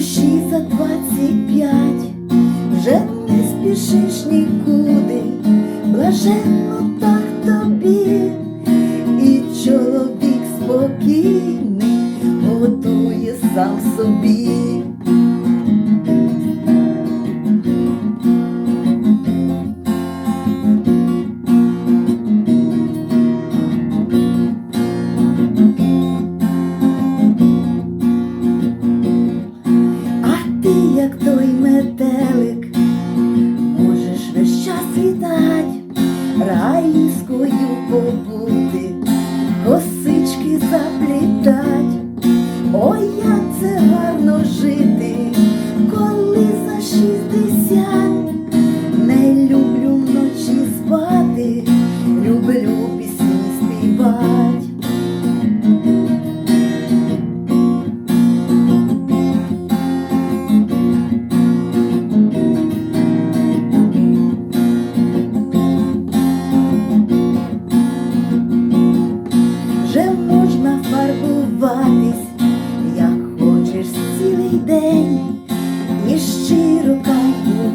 душі за двадцять п'ять, вже не спішиш нікуди, блаженно так тобі, той метелик,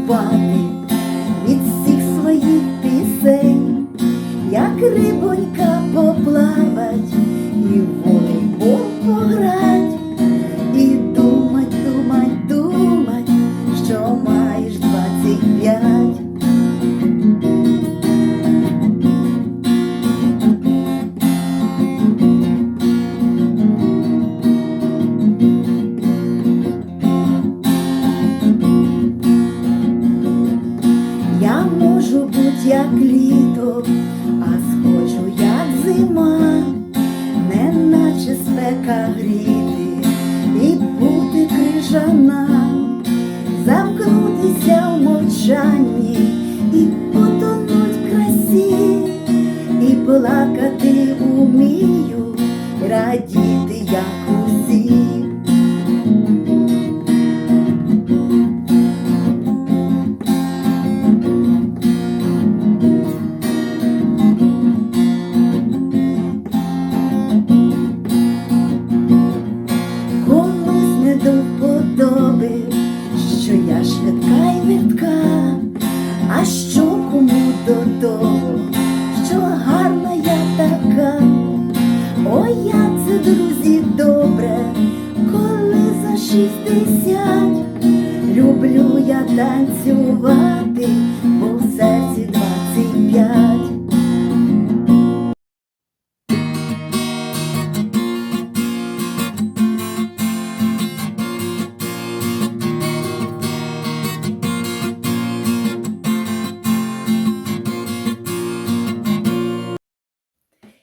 忘 Можу бути як літо, а схочу як зима, неначе спека гріти. І бути крижана, замкнутися в мовчанні шістдесят люблю я танцювати, бо в серці двадцять п'ять.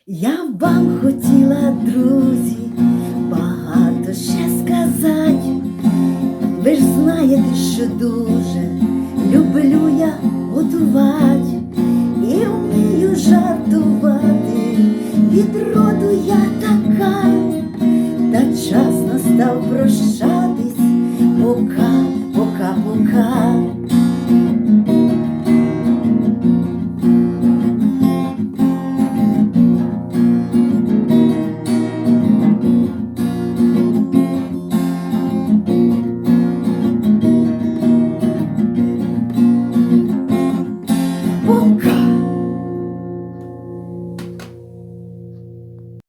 Я вам хотіла, друзі, багато ще сказати. Знаєте, що дуже люблю я готувати і вмію жартувати. Від роду я така, та час настав прощатись. Пока.